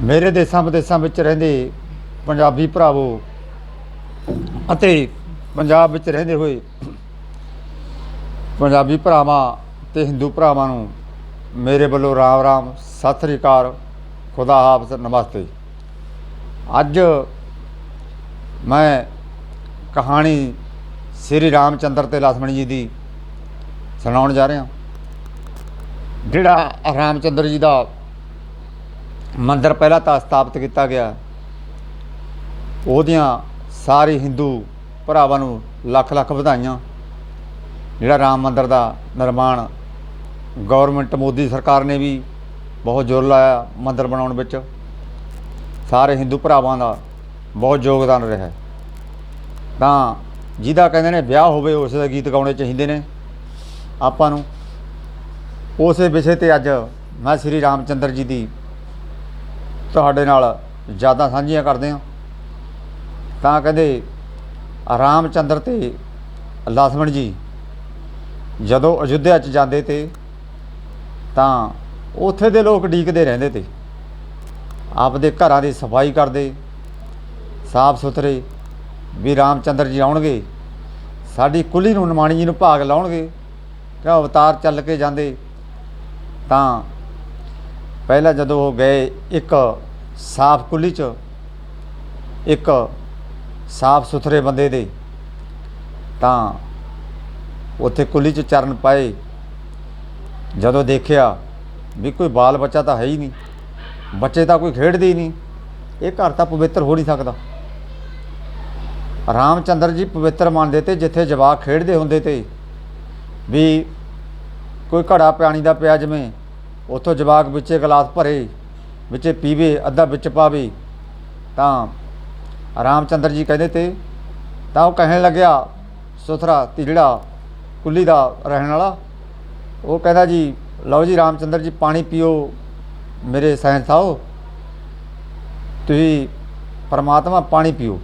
ਮੇਰੇ ਦੇਸ਼ਾਂ ਵਿਦੇਸ਼ਾਂ ਵਿੱਚ ਰਹਿੰਦੇ ਪੰਜਾਬੀ ਭਰਾਵੋ ਅਤੇ ਪੰਜਾਬ ਵਿੱਚ ਰਹਿੰਦੇ ਹੋਏ ਪੰਜਾਬੀ ਭਰਾਵਾਂ ਤੇ ਹਿੰਦੂ ਭਰਾਵਾਂ ਨੂੰ ਮੇਰੇ ਵੱਲੋਂ ਰਾਮ ਰਾਮ, ਸਤਿ ਸ੍ਰੀ ਅਕਾਲ, ਖੁਦਾ ਹਾਫਜ਼, ਨਮਸਤੇ। ਅੱਜ ਮੈਂ ਕਹਾਣੀ ਸ੍ਰੀ ਰਾਮਚੰਦਰ ਤੇ ਲਖਮਣ ਜੀ ਦੀ ਸੁਣਾਉਣ ਜਾ ਰਿਹਾ। ਜਿਹੜਾ ਰਾਮਚੰਦਰ ਜੀ ਦਾ ਮੰਦਰ ਪਹਿਲਾਂ ਤਾਂ ਸਥਾਪਿਤ ਕੀਤਾ ਗਿਆ। ਉਹਦੀਆਂ ਸਾਰੇ ਹਿੰਦੂ ਭਰਾਵਾਂ ਨੂੰ ਲੱਖ ਲੱਖ ਵਧਾਈਆਂ। ਜਿਹੜਾ ਰਾਮ ਮੰਦਰ ਦਾ ਨਿਰਮਾਣ ਗਵਰਨਮੈਂਟ ਮੋਦੀ ਸਰਕਾਰ ਨੇ ਵੀ ਬਹੁਤ ਜ਼ੋਰ ਲਾਇਆ ਮੰਦਰ ਬਣਾਉਣ ਵਿੱਚ। ਸਾਰੇ ਹਿੰਦੂ ਭਰਾਵਾਂ ਦਾ ਬਹੁਤ ਯੋਗਦਾਨ ਰਿਹਾ। ਤਾਂ ਜਿਹਦਾ ਕਹਿੰਦੇ ਨੇ ਵਿਆਹ ਹੋਵੇ, ਉਸ ਦਾ ਗੀਤ ਗਾਉਣੇ ਚਾਹੀਦੇ ਨੇ ਆਪਾਂ ਨੂੰ। ਉਸੇ ਵਿਸ਼ੇ ਤੇ ਅੱਜ ਮੈਂ ਸ੍ਰੀ ਰਾਮਚੰਦਰ ਜੀ ਦੀ ਤੁਹਾਡੇ ਨਾਲ ਯਾਦਾਂ ਸਾਂਝੀਆਂ ਕਰਦੇ ਹਾਂ। ਤਾਂ ਕਹਿੰਦੇ, ਰਾਮਚੰਦਰ ਤੇ ਲਖਮਣ ਜੀ, ਜਦੋਂ ਅਯੁੱਧਿਆ 'ਚ ਜਾਂਦੇ ਤੇ, ਤਾਂ ਉੱਥੇ ਦੇ ਲੋਕ ਡੀਕਦੇ ਰਹਿੰਦੇ ਤੇ। ਆਪਦੇ ਘਰਾਂ ਦੀ ਸਫ਼ਾਈ ਕਰਦੇ, ਸਾਫ਼ ਸੁਥਰੇ ਵੀ ਰਾਮ ਚੰਦਰ ਜੀ ਆਉਣਗੇ। ਸਾਡੀ ਕੁਲੀ ਨੂੰ ਨਿਮਾਣੀ ਜੀ ਨੂੰ ਭਾਗ ਲਾਉਣਗੇ। ਕਿ ਅਵਤਾਰ ਚੱਲ ਕੇ ਜਾਂਦੇ, ਤਾਂ ਪਹਿਲਾਂ ਜਦੋਂ ਉਹ ਗਏ, ਇੱਕ ਸਾਫ਼ ਕੁੱਲੀ ਚ, ਇੱਕ ਸਾਫ਼ ਸੁਥਰੇ ਬੰਦੇ ਦੇ, ਤਾਂ ਉੱਥੇ ਕੁੱਲੀ ਚ ਚਰਨ ਪਾਏ। ਜਦੋਂ ਦੇਖਿਆ ਵੀ ਕੋਈ ਬਾਲ ਬੱਚਾ ਤਾਂ ਹੈ ਹੀ ਨਹੀਂ, ਬੱਚੇ ਤਾਂ ਕੋਈ ਖੇਡਦੇ ਹੀ ਨਹੀਂ, ਇਹ ਘਰ ਤਾਂ ਪਵਿੱਤਰ ਹੋ ਨਹੀਂ ਸਕਦਾ। ਰਾਮਚੰਦਰ ਜੀ ਪਵਿੱਤਰ ਮੰਨਦੇ ਤੇ ਜਿੱਥੇ ਜਵਾਕ ਖੇਡਦੇ ਹੁੰਦੇ ਤੇ ਵੀ ਕੋਈ ਘੜਾ ਪਾਣੀ ਦਾ ਪਿਆ ਜਿਵੇਂ ਉੱਥੋਂ ਜਵਾਕ ਵਿੱਚੇ ਗਲਾਸ ਭਰੇ, ਵਿੱਚੇ ਪੀਵੇ, ਅੱਧਾ ਵਿੱਚ ਪਾਵੇ, ਤਾਂ ਰਾਮਚੰਦਰ ਜੀ ਕਹਿੰਦੇ ਤੇ, ਤਾਂ ਉਹ ਕਹਿਣ ਲੱਗਿਆ, ਸੁਥਰਾ ਤੇ ਜਿਹੜਾ ਕੁੱਲੀ ਦਾ ਰਹਿਣ ਵਾਲਾ। ਉਹ ਕਹਿੰਦਾ ਜੀ, ਲਓ ਜੀ ਰਾਮਚੰਦਰ ਜੀ, ਪਾਣੀ ਪੀਓ, ਮੇਰੇ ਸਹਿਨ ਸਾਹਿਬ ਤੁਸੀਂ ਪਰਮਾਤਮਾ ਪਾਣੀ ਪੀਓ।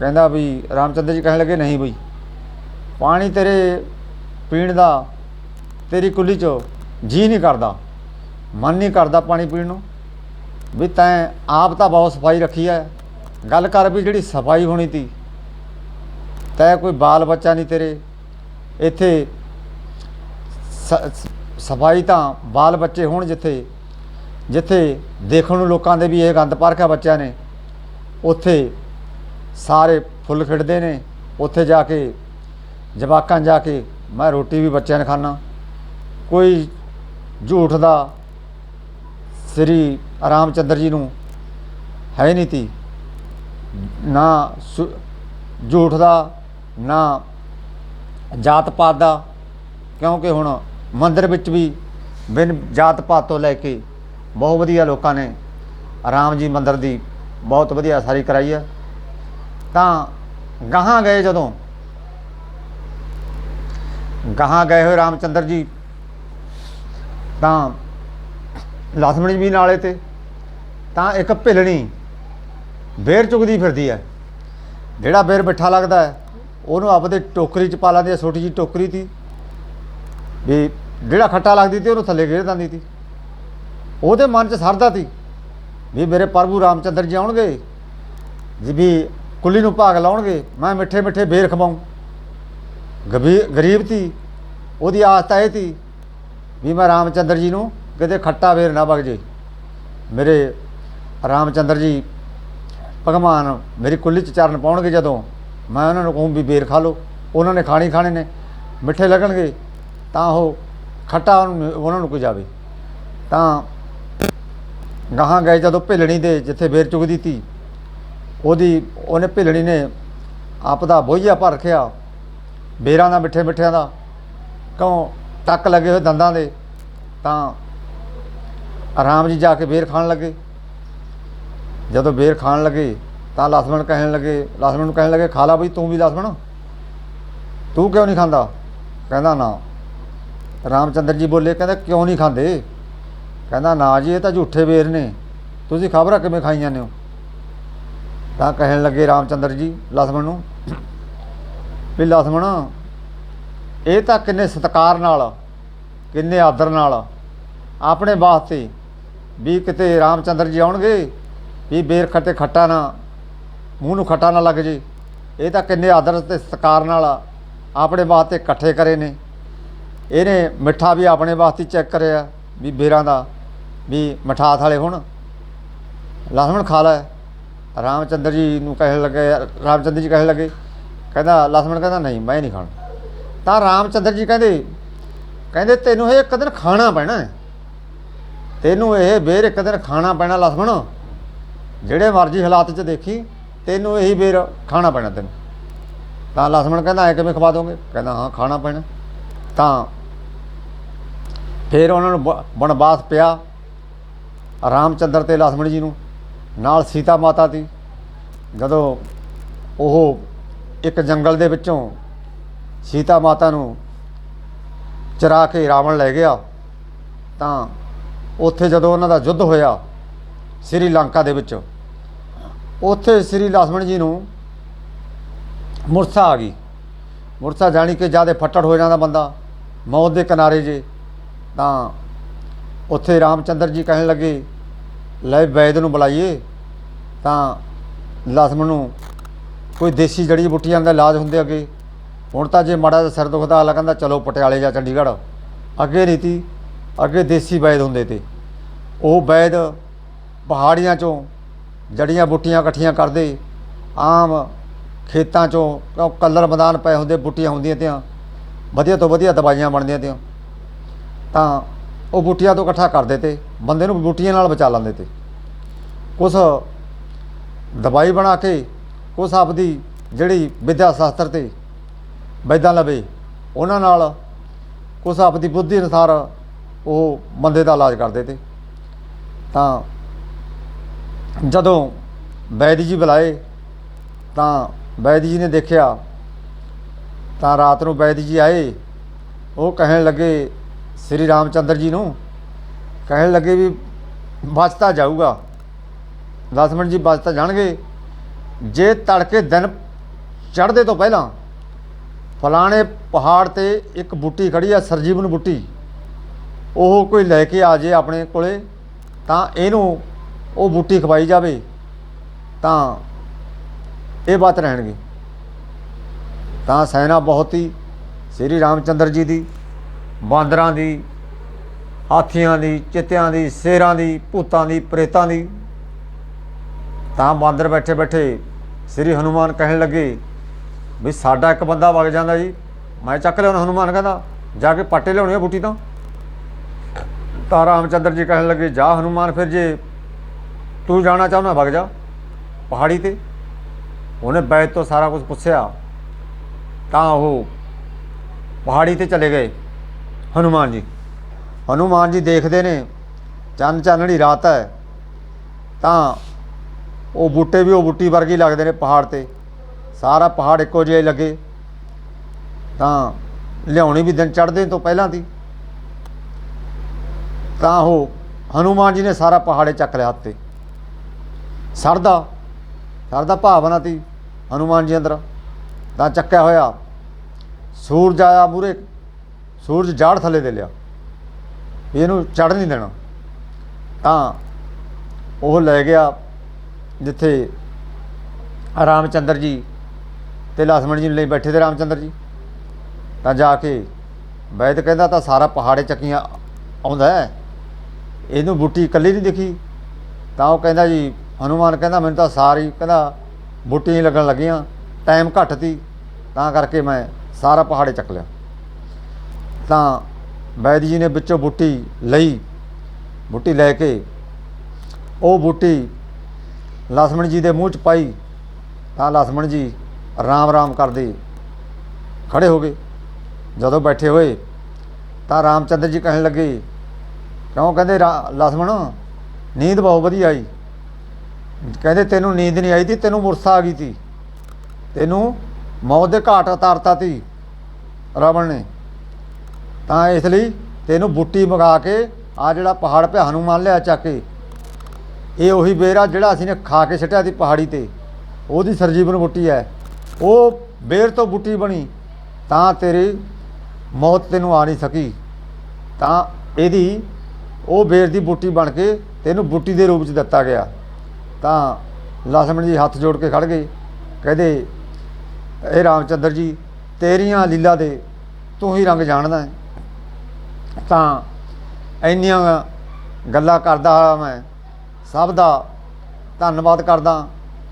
ਕਹਿੰਦਾ ਵੀ, ਰਾਮਚੰਦਰ ਜੀ ਕਹਿਣ ਲੱਗੇ, ਨਹੀਂ ਬਈ, ਪਾਣੀ ਤੇਰੇ ਪੀਣ ਦਾ, ਤੇਰੀ ਕੁੱਲੀ ਚੋਂ ਜੀ ਨਹੀਂ ਕਰਦਾ, ਮਨ ਨਹੀਂ ਕਰਦਾ ਪਾਣੀ ਪੀਣ ਨੂੰ। ਵੀ ਤੈਂ ਆਪ ਤਾਂ ਬਹੁਤ ਸਫ਼ਾਈ ਰੱਖੀ ਹੈ ਗੱਲ ਕਰ ਵੀ ਜਿਹੜੀ ਸਫ਼ਾਈ ਹੋਣੀ ਤੀ, ਤੈ ਕੋਈ ਬਾਲ ਬੱਚਾ ਨਹੀਂ ਤੇਰੇ। ਇੱਥੇ ਸ- ਸਫ਼ਾਈ ਤਾਂ ਬਾਲ ਬੱਚੇ ਹੋਣ ਜਿੱਥੇ ਜਿੱਥੇ ਦੇਖਣ ਨੂੰ ਲੋਕਾਂ ਦੇ ਵੀ ਇਹ ਗੰਦ ਪਾਰਖਿਆ ਬੱਚਿਆਂ ਨੇ। ਉੱਥੇ ਸਾਰੇ ਫੁੱਲ ਖਿੜਦੇ ਨੇ। ਉੱਥੇ ਜਾ ਕੇ ਜਵਾਕਾਂ ਜਾ ਕੇ ਮੈਂ ਰੋਟੀ ਵੀ ਬੱਚਿਆਂ ਨੇ ਖਾਣਾ ਕੋਈ ਝੂਠ ਦਾ ਸ੍ਰੀ ਰਾਮਚੰਦਰ ਜੀ ਨੂੰ ਹੈ ਨਹੀਂ ਤੀ। ਨਾ ਸੁ- ਝੂਠ ਦਾ, ਨਾ ਜਾਤ ਪਾਤ ਦਾ, ਕਿਉਂਕਿ ਹੁਣ ਮੰਦਰ ਵਿੱਚ ਵੀ ਬਿਨ ਜਾਤ ਪਾਤ ਤੋਂ ਲੈ ਕੇ ਬਹੁਤ ਵਧੀਆ ਲੋਕਾਂ ਨੇ ਰਾਮ ਜੀ ਮੰਦਰ ਦੀ ਬਹੁਤ ਵਧੀਆ ਸਾਰੀ ਕਰਾਈ ਹੈ। ਤਾਂ ਗਾਹਾਂ ਗਏ ਜਦੋਂ? ਗਾਹਾਂ ਗਏ ਹੋਏ ਰਾਮਚੰਦਰ ਜੀ ਤਾਂ ਲਸਮਣ ਵੀ ਨਾਲੇ ਤੇ, ਤਾਂ ਇੱਕ ਭਿਲਣੀ ਬੇਰ ਚੁਗਦੀ ਫਿਰਦੀ ਹੈ ਜਿਹੜਾ ਬੇਰ ਮਿੱਠਾ ਲੱਗਦਾ ਹੈ ਉਹਨੂੰ ਆਪਦੇ ਟੋਕਰੀ 'ਚ ਪਾ ਲੈਂਦੀ ਹੈ ਛੋਟੀ ਜੀ ਟੋਕਰੀ ਤੀ। ਵੀ ਜਿਹੜਾ ਖੱਟਾ ਲੱਗਦੀ ਤੀ, ਉਹਨੂੰ ਥੱਲੇ ਘੇਰ ਦਿੰਦੀ ਤੀ। ਉਹਦੇ ਮਨ 'ਚ ਸਰਦਾ ਤੀ ਵੀ ਮੇਰੇ ਪ੍ਰਭੂ ਰਾਮਚੰਦਰ ਜੀ ਆਉਣਗੇ, ਜੀ ਵੀ ਕੁੱਲੀ ਨੂੰ ਭਾਗ ਲਾਉਣਗੇ, ਮੈਂ ਮਿੱਠੇ ਮਿੱਠੇ ਬੇਰ ਖਵਾਉਂ। ਗਰੀਬ ਤੀ, ਉਹਦੀ ਆਸ ਇਹ ਤੀ ਵੀ ਮੈਂ ਰਾਮਚੰਦਰ ਜੀ ਨੂੰ ਕਿਤੇ ਖੱਟਾ ਵੇਰ ਨਾ ਵਗ ਜੇ। ਮੇਰੇ ਰਾਮਚੰਦਰ ਜੀ, ਭਗਵਾਨ ਮੇਰੀ ਕੁੱਲੀ ਚ ਚਰਨ ਪਾਉਣਗੇ ਜਦੋਂ, ਮੈਂ ਉਹਨਾਂ ਨੂੰ ਕਹੂੰ ਵੀ ਬੇਰ ਖਾ ਲਓ। ਉਹਨਾਂ ਨੇ ਖਾਣੀ ਖਾਣੇ ਨੇ, ਮਿੱਠੇ ਲੱਗਣਗੇ, ਤਾਂ ਉਹ ਖੱਟਾ ਉਹਨਾਂ ਨੂੰ ਕੋਈ ਜਾਵੇ। ਤਾਂ ਗਾਹਾਂ ਗਏ ਜਦੋਂ ਭਿਲਣੀ ਦੇ ਜਿੱਥੇ ਬੇਰ ਚੁਗਦੀ ਤੀ ਉਹਦੀ, ਉਹਨੇ ਭਿਲਣੀ ਨੇ ਆਪ ਦਾ ਬੋਝਾ ਭਰ ਰੱਖਿਆ, ਬੇਰਾਂ ਦਾ ਮਿੱਠੇ ਮਿੱਠਿਆਂ ਦਾ। ਕਿਉਂ? ਟੱਕ ਲੱਗੇ ਹੋਏ ਦੰਦਾਂ ਦੇ, ਤਾਂ ਆਰਾਮ ਜੀ ਜਾ ਕੇ ਬੇਰ ਖਾਣ ਲੱਗੇ। ਜਦੋਂ ਬੇਰ ਖਾਣ ਲੱਗੇ, ਤਾਂ ਲਸਮਣ ਕਹਿਣ ਲੱਗੇ, ਲਸਮਣ ਨੂੰ ਕਹਿਣ ਲੱਗੇ, ਖਾ ਲਾ ਬਈ, ਤੂੰ ਵੀ ਲਸਮਣ? ਤੂੰ ਕਿਉਂ ਨਹੀਂ ਖਾਂਦਾ? ਕਹਿੰਦਾ, ਨਾ। ਰਾਮਚੰਦਰ ਜੀ ਬੋਲੇ, ਕਹਿੰਦਾ, ਕਿਉਂ ਨਹੀਂ ਖਾਂਦੇ? ਕਹਿੰਦਾ, ਨਾ ਜੀ, ਇਹ ਤਾਂ ਝੂਠੇ ਬੇਰ ਨੇ। ਤੁਸੀਂ ਖਬਰਾਂ ਕਿਵੇਂ ਖਾਈ ਜਾਂਦੇ ਹੋ ਤਾਂ ਕਹਿਣ ਲੱਗੇ ਰਾਮਚੰਦਰ ਜੀ ਲਸਮਣ ਨੂੰ, ਵੀ ਲਸਮਣ ਇਹ ਤਾਂ ਕਿੰਨੇ ਸਤਿਕਾਰ ਨਾਲ, ਕਿੰਨੇ ਆਦਰ ਨਾਲ, ਆਪਣੇ ਵਾਸਤੇ ਵੀ ਕਿਤੇ ਰਾਮਚੰਦਰ ਜੀ ਆਉਣਗੇ, ਵੀ ਬੇਰ ਖੱਟੇ ਖੱਟਾ ਨਾ, ਮੂੰਹ ਨੂੰ ਖੱਟਾ ਨਾ ਲੱਗ ਜੇ। ਇਹ ਤਾਂ ਕਿੰਨੇ ਆਦਰ ਤੇ ਸਤਿਕਾਰ ਨਾਲ ਆਪਣੇ ਵਾਸਤੇ ਇਕੱਠੇ ਕਰੇ ਨੇ। ਇਹਨੇ ਮਿੱਠਾ ਵੀ ਆਪਣੇ ਵਾਸਤੇ ਚੈੱਕ ਕਰਿਆ, ਵੀ ਬੇਰਾਂ ਦਾ, ਵੀ ਮਠਾਸ ਵਾਲੇ ਹੁਣ। ਲਸਣ ਖਾ ਲੈ। ਰਾਮਚੰਦਰ ਜੀ ਨੂੰ ਕਹਿਣ ਲੱਗੇ, ਰਾਮਚੰਦਰ ਜੀ ਕਹਿਣ ਲੱਗੇ, ਕਹਿੰਦਾ ਲਸਣ ਕਹਿੰਦਾ, ਨਹੀਂ, ਮੈਂ ਨਹੀਂ ਖਾਣਾ। ਤਾਂ ਰਾਮਚੰਦਰ ਜੀ ਕਹਿੰਦੇ ਕਹਿੰਦੇ ਤੈਨੂੰ ਇਹ ਇੱਕ ਦਿਨ ਖਾਣਾ ਪੈਣਾ ਤੈਨੂੰ ਇਹ ਬੇਰ ਇੱਕ ਦਿਨ ਖਾਣਾ ਪੈਣਾ ਲਖਮਣ ਜਿਹੜੇ ਮਰਜ਼ੀ ਹਾਲਾਤ 'ਚ ਦੇਖੀ, ਤੈਨੂੰ ਇਹੀ ਬੇਰ ਖਾਣਾ ਪੈਣਾ ਤੈਨੂੰ। ਤਾਂ ਲਖਮਣ ਕਹਿੰਦਾ, ਐ ਕਿਵੇਂ ਖਵਾ ਦੋਗੇ? ਕਹਿੰਦਾ, ਹਾਂ, ਖਾਣਾ ਪੈਣਾ। ਤਾਂ ਫਿਰ ਉਹਨਾਂ ਨੂੰ ਬਨਵਾਸ ਪਿਆ ਰਾਮਚੰਦਰ ਤੇ ਲਖਮਣ ਜੀ ਨੂੰ, ਨਾਲ ਸੀਤਾ ਮਾਤਾ ਦੀ। ਜਦੋਂ ਉਹ ਇੱਕ ਜੰਗਲ ਦੇ ਵਿੱਚੋਂ ਸੀਤਾ ਮਾਤਾ ਨੂੰ ਚਰਾ ਕੇ ਰਾਵਣ ਲੈ ਗਿਆ, ਤਾਂ ਉੱਥੇ ਜਦੋਂ ਉਹਨਾਂ ਦਾ ਯੁੱਧ ਹੋਇਆ ਸ੍ਰੀ ਲੰਕਾ ਦੇ ਵਿੱਚ, ਉੱਥੇ ਸ੍ਰੀ ਲਖਮਣ ਜੀ ਨੂੰ ਮੁਰਸਾ ਆ ਗਈ। ਮੁਰਸਾ ਜਾਣੀ ਕਿ ਜ਼ਿਆਦਾ ਫੱਟੜ ਹੋ ਜਾਂਦਾ ਬੰਦਾ, ਮੌਤ ਦੇ ਕਿਨਾਰੇ ਜੇ, ਤਾਂ ਉੱਥੇ ਰਾਮਚੰਦਰ ਜੀ ਕਹਿਣ ਲੱਗੇ, ਲੈ ਵੈਦ ਨੂੰ ਬੁਲਾਈਏ, ਤਾਂ ਲਖਮਣ ਨੂੰ ਕੋਈ ਦੇਸੀ ਜੜੀ ਬੂਟੀਆਂ ਦਾ ਇਲਾਜ ਹੁੰਦੇ ਅੱਗੇ ਹੁਣ ਤਾਂ ਜੇ ਮਾੜਾ ਜਿਹਾ ਸਿਰ ਦੁਖਦਾ, ਅਗਲਾ ਕਹਿੰਦਾ, ਚਲੋ ਪਟਿਆਲੇ ਜਾਂ ਚੰਡੀਗੜ੍ਹ। ਅੱਗੇ ਨਹੀਂ ਤੀ ਅੱਗੇ ਦੇਸੀ ਵੈਦ ਹੁੰਦੇ ਤੇ। ਉਹ ਵੈਦ ਪਹਾੜੀਆਂ ਚੋਂ ਜੜੀਆਂ ਬੂਟੀਆਂ ਇਕੱਠੀਆਂ ਕਰਦੇ, ਆਮ ਖੇਤਾਂ ਚੋਂ ਉਹ ਕਲਰ ਮੈਦਾਨ ਪਏ ਹੁੰਦੇ, ਬੂਟੀਆਂ ਹੁੰਦੀਆਂ ਤੀਆਂ। ਵਧੀਆ ਤੋਂ ਵਧੀਆ ਦਵਾਈਆਂ ਬਣਦੀਆਂ ਤੀਆਂ। ਤਾਂ ਉਹ ਬੂਟੀਆਂ ਤੋਂ ਇਕੱਠਾ ਕਰਦੇ ਤੇ, ਬੰਦੇ ਨੂੰ ਬੂਟੀਆਂ ਨਾਲ ਬਚਾ ਲੈਂਦੇ ਤੇ। ਕੁਛ ਦਵਾਈ ਬਣਾ ਕੇ, ਕੁਛ ਆਪਦੀ ਜਿਹੜੀ ਵਿਦਿਆ ਸ਼ਾਸਤਰ ਤੇ ਬੈਦਾਂ ਲਵੇ। ਉਹਨਾਂ ਨਾਲ ਕੁਛ ਆਪਦੀ ਬੁੱਧੀ ਅਨੁਸਾਰ ਉਹ ਬੰਦੇ ਦਾ ਇਲਾਜ ਕਰਦੇ ਤੇ। ਤਾਂ ਜਦੋਂ ਵੈਦ ਜੀ ਬੁਲਾਏ, ਤਾਂ ਵੈਦ ਜੀ ਨੇ ਦੇਖਿਆ, ਤਾਂ ਰਾਤ ਨੂੰ ਵੈਦ ਜੀ ਆਏ। ਉਹ ਕਹਿਣ ਲੱਗੇ, ਸ੍ਰੀ ਰਾਮਚੰਦਰ ਜੀ ਨੂੰ? ਕਹਿਣ ਲੱਗੇ ਵੀ ਬਚਤਾ ਜਾਊਗਾ। 10 ਮਿੰਟ ਜੀ ਬਚਤਾ ਜਾਣਗੇ। ਜੇ ਤੜਕੇ ਦਿਨ ਚੜ੍ਹਦੇ ਤੋਂ ਪਹਿਲਾਂ ਫਲਾਣੇ ਪਹਾੜ ਤੇ ਇੱਕ ਬੂਟੀ ਖੜੀ ਆ, ਸਰਜੀਵਨ ਬੂਟੀ। ਉਹ ਕੋਈ ਲੈ ਕੇ ਆ ਜੇ ਆਪਣੇ ਕੋਲੇ, ਤਾਂ ਇਹਨੂੰ ਉਹ ਬੂਟੀ ਖਵਾਈ ਜਾਵੇ, ਤਾਂ ਇਹ ਬਾਤ ਰਹਿਣਗੇ। ਤਾਂ ਸੈਨਾ ਬਹੁਤ ਹੀ, ਸ੍ਰੀ ਰਾਮਚੰਦਰ ਜੀ ਦੀ, ਬਾਂਦਰਾਂ ਦੀ, ਹਾਥੀਆਂ ਦੀ, ਚਿੱਤਿਆਂ ਦੀ, ਸ਼ੇਰਾਂ ਦੀ, ਭੂਤਾਂ ਦੀ, ਪ੍ਰੇਤਾਂ ਦੀ। ਤਾਂ ਬਾਂਦਰ ਬੈਠੇ ਬੈਠੇ ਸ੍ਰੀ ਹਨੂਮਾਨ ਕਹਿਣ ਲੱਗੇ ਵੀ ਸਾਡਾ ਇੱਕ ਬੰਦਾ ਵਗ ਜਾਂਦਾ ਜੀ। ਮੈਂ ਚੱਕ ਲਿਆਉਣਾ ਹਨੂਮਾਨ, ਕਹਿੰਦਾ, ਜਾ ਕੇ ਪਾਟੇ ਲਿਆਉਣੇ ਆ ਬੂਟੀ ਤੋਂ। ਤਾਂ ਰਾਮਚੰਦਰ ਜੀ ਕਹਿਣ ਲੱਗੇ, ਜਾ ਹਨੂਮਾਨ ਫਿਰ ਜੇ ਤੂੰ ਜਾਣਾ ਚਾਹੁੰਦਾ, ਵਗ ਜਾ। ਪਹਾੜੀ ਤੇ। ਉਹਨੇ ਬੈਤ ਤੋਂ ਸਾਰਾ ਕੁਝ ਪੁੱਛਿਆ। ਤਾਂ ਉਹ ਪਹਾੜੀ ਤੇ ਚਲੇ ਗਏ ਹਨੂਮਾਨ ਜੀ। ਹਨੂਮਾਨ ਜੀ ਦੇਖਦੇ ਨੇ, ਚੰਨ ਚਾਨਣੀ ਰਾਤ ਹੈ, ਤਾਂ ਉਹ ਬੂਟੇ ਵੀ ਉਹ ਬੂਟੀ ਵਰਗੀ ਲੱਗਦੇ ਨੇ ਪਹਾੜ ਤੇ। ਸਾਰਾ ਪਹਾੜ ਇੱਕੋ ਜਿਹਾ ਲੱਗੇ। ਤਾਂ ਲਿਆਉਣੀ ਵੀ ਦਿਨ ਚੜ੍ਹਦੇ ਤੋਂ ਪਹਿਲਾਂ ਦੀ। ਤਾਂ ਉਹ ਹਨੂਮਾਨ ਜੀ ਨੇ ਸਾਰਾ ਪਹਾੜੇ ਚੱਕ ਲਿਆ ਹੱਥ ਤੇ। ਸਰਦਾ ਸਰਦਾ ਭਾਵਨਾ ਤੀ ਹਨੂਮਾਨ ਜੀ ਅੰਦਰ। ਤਾਂ ਚੱਕਿਆ ਹੋਇਆ ਸੂਰਜ ਆਇਆ ਮੂਰੇ ਸੂਰਜ ਜਾੜ ਥੱਲੇ ਦੇ ਲਿਆ। ਵੀ ਇਹਨੂੰ ਚੜ ਨਹੀਂ ਦੇਣਾ। ਤਾਂ ਉਹ ਲੈ ਗਿਆ ਜਿੱਥੇ ਰਾਮਚੰਦਰ ਜੀ ਤੇ ਲਖਮਣ ਜੀ ਨੂੰ ਲਈ ਬੈਠੇ ਤੇ ਰਾਮਚੰਦਰ ਜੀ। ਤਾਂ ਜਾ ਕੇ ਵੈਦ ਕਹਿੰਦਾ ਤਾਂ ਸਾਰਾ ਪਹਾੜੇ ਚੱਕੀਆਂ ਆਉਂਦਾ ਹੈ। ਇਹਨੂੰ ਬੂਟੀ ਇਕੱਲੀ ਨਹੀਂ ਦਿਖੀ। ਤਾਂ ਉਹ ਕਹਿੰਦਾ ਜੀ, ਹਨੂਮਾਨ ਕਹਿੰਦਾ ਮੈਨੂੰ ਤਾਂ ਸਾਰੀ ਕਹਿੰਦਾ ਬੂਟੀਆਂ ਲੱਗਣ ਲੱਗੀਆਂ ਟਾਈਮ ਘੱਟ ਤੀ। ਤਾਂ ਕਰਕੇ ਮੈਂ ਸਾਰਾ ਪਹਾੜੇ ਚੱਕ ਲਿਆ। ਤਾਂ ਵੈਦ ਜੀ ਨੇ ਵਿੱਚੋਂ ਬੂਟੀ ਲਈ। ਬੂਟੀ ਲੈ ਕੇ ਉਹ ਬੂਟੀ ਲਸਮਣ ਜੀ ਦੇ ਮੂੰਹ 'ਚ ਪਾਈ। ਤਾਂ ਲਸਮਣ ਜੀ ਰਾਮ ਰਾਮ ਕਰਦੇ ਖੜੇ ਹੋ ਗਏ। ਜਦੋਂ ਬੈਠੇ ਹੋਏ, ਤਾਂ ਰਾਮਚੰਦਰ ਜੀ ਕਹਿਣ ਲੱਗੇ, ਕਿਉਂ ਕਹਿੰਦੇ ਲਸਮਣ ਨੀਂਦ ਬਹੁਤ ਵਧੀਆ ਆਈ। ਕਹਿੰਦੇ ਤੈਨੂੰ ਨੀਂਦ ਨਹੀਂ ਆਈ ਤੀ, ਤੈਨੂੰ ਮੁਰਸਾ ਆ ਗਈ ਤੀ। ਤੈਨੂੰ ਮੌਤ ਦੇ ਘਾਟ ਉਤਾਰਤਾ ਤੀ, ਰਾਵਣ ਨੇ। ਤਾਂ ਇਸ ਲਈ ਤੈਨੂੰ ਬੁੱਟੀ ਮਗਾ ਕੇ ਆ ਜਿਹੜਾ ਪਹਾੜ ਪਿਆ ਹਨੂਮਾਨ ਲਿਆ ਚੱਕ ਕੇ, ਇਹ ਉਹੀ ਬੇਰਾ ਜਿਹੜਾ ਅਸੀਂ ਨੇ ਖਾ ਕੇ ਛਟਿਆ ਸੀ ਪਹਾੜੀ ਤੇ। ਉਹਦੀ ਸਰਜੀਵਨ ਬੁੱਟੀ ਹੈ। ਉਹ ਬੇਰ ਤੋਂ ਬੁੱਟੀ ਬਣੀ, ਤਾਂ ਤੇਰੀ ਮੌਤ ਤੈਨੂੰ ਆ ਨਹੀਂ ਸਕੀ। ਤਾਂ ਇਹਦੀ, ਉਹ ਬੇਰ ਦੀ ਬੁੱਟੀ ਬਣ ਕੇ ਤੈਨੂੰ ਬੁੱਟੀ ਦੇ ਰੂਪ ਚ ਦਿੱਤਾ ਗਿਆ। ਤਾਂ ਲਖਮਣ ਜੀ ਹੱਥ ਜੋੜ ਕੇ ਖੜ ਗਏ। ਕਹਿੰਦੇ, ਇਹ ਰਾਮਚੰਦਰ ਜੀ, ਤੇਰੀਆਂ ਲੀਲਾ ਦੇ ਤੂੰ ਹੀ ਰੰਗ ਜਾਣਦਾ ਹੈ। ਤਾਂ ਇੰਨੀਆਂ ਗੱਲਾਂ ਕਰਦਾ ਹਾਂ ਮੈਂ। ਸਭ ਦਾ ਧੰਨਵਾਦ ਕਰਦਾ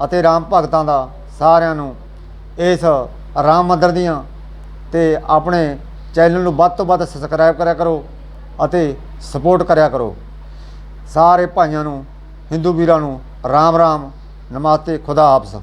ਅਤੇ ਰਾਮ ਭਗਤਾਂ ਦਾ ਸਾਰਿਆਂ ਨੂੰ ਇਸ ਰਾਮ ਮੰਦਰ ਦੀਆਂ ਤੇ ਆਪਣੇ ਚੈਨਲ ਨੂੰ ਵੱਧ ਤੋਂ ਵੱਧ ਸਬਸਕ੍ਰਾਈਬ ਕਰਿਆ ਕਰੋ ਅਤੇ ਸਪੋਰਟ ਕਰਿਆ ਕਰੋ। ਸਾਰੇ ਭਾਈਆਂ ਨੂੰ, ਹਿੰਦੂ ਵੀਰਾਂ ਨੂੰ ਰਾਮ ਰਾਮ ਨਮਸਤੇ, ਖੁਦਾ ਹਾਫਿਜ਼।